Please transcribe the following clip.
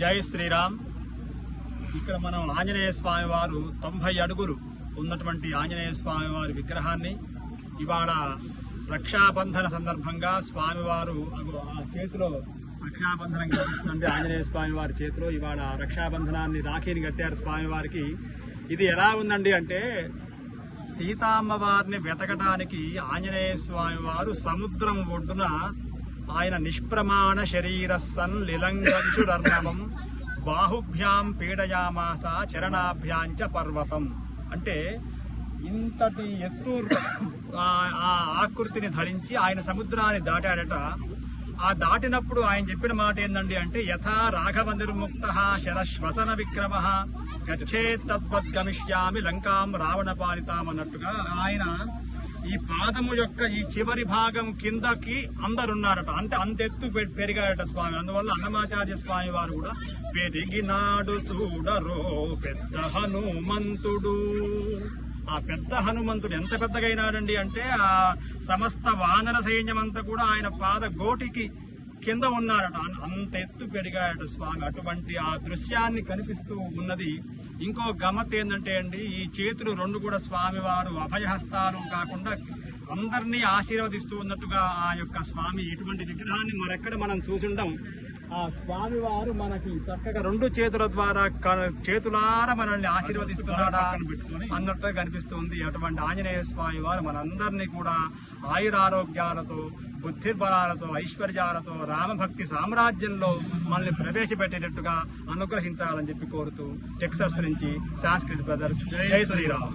జై శ్రీరామ్. ఇక్కడ మనం ఆంజనేయ స్వామి వారు తొంభై అడుగులు ఉన్నటువంటి ఆంజనేయ స్వామి వారి విగ్రహాన్ని ఇవాళ రక్షాబంధన సందర్భంగా స్వామివారు ఆ చేతిలో రక్షాబంధనం కట్టిస్తుంది ఆంజనేయ స్వామి వారి చేతిలో ఇవాళ రక్షాబంధనాన్ని రాఖీని కట్టారు స్వామివారికి ఇది ఎలా ఉందండి అంటే సీతామ్మవారిని వెతకడానికి ఆంజనేయ స్వామి వారు సముద్రం ఒడ్డున ఆయన నిష్ప్రమాణ శరీర సన్ బాహుభ్యాం పీడయామాస చరణాభ్యాంచ పర్వతం. అంటే ఇంతటి ఎత్తు ఆ- ఆ ఆకృతిని ధరించి ఆయన సముద్రాన్ని దాటాడట. ఆ దాటినప్పుడు ఆయన చెప్పిన మాట ఏందండి అంటే యథా రాఘవ నిర్ముక్త శరశ్వసన విక్రమ. గచ్చే తద్వత్ గమిష్యామి లంకాం రావణ పాలితాం అన్నట్టుగా ఆయన ఈ పాదము యొక్క ఈ చివరి భాగం కిందకి అందరున్నారట. అంటే అంతెత్తు పె- పెరిగారట స్వామి. అందువల్ల అన్నమాచార్య స్వామి వారు కూడా పెరిగినాడు చూడరో పెద్ద హనుమంతుడు. ఆ పెద్ద హనుమంతుడు ఎంత పెద్దగైనాడండి అంటే ఆ సమస్త వానర సైన్యమంతా కూడా ఆయన పాద గోటికి కింద ఉన్నారట. అంత ఎత్తు పెరిగాయట స్వామి. అటువంటి ఆ దృశ్యాన్ని కనిపిస్తూ ఉన్నది. ఇంకో గమ్మత్ ఏంటంటే అండి ఈ చేతులు రెండు కూడా స్వామి వారు అభయహస్తాలు కాకుండా అందరినీ ఆశీర్వదిస్తూ ఉన్నట్టుగా ఆ యొక్క స్వామి ఇటువంటి విగ్రహాన్ని మరెక్కడ మనం చూసుండం ఆ స్వామి వారు మనకి చక్కగా రెండు చేతుల ద్వారా చేతులారా మనల్ని ఆశీర్వదిస్తున్నాడా అన్నట్టుగా కనిపిస్తుంది. అటువంటి ఆంజనేయ స్వామి వారు మనందరినీ కూడా ఆయురారోగ్యాలతో బుద్ధిర్బలాలతో ఐశ్వర్యాలతో రామభక్తి సామ్రాజ్యంలో మనల్ని ప్రవేశపెట్టేటట్టుగా అనుగ్రహించాలని చెప్పి కోరుతూ టెక్సస్ నుంచి సాంస్కృతిక బ్రదర్స్ జై శ్రీరామ్.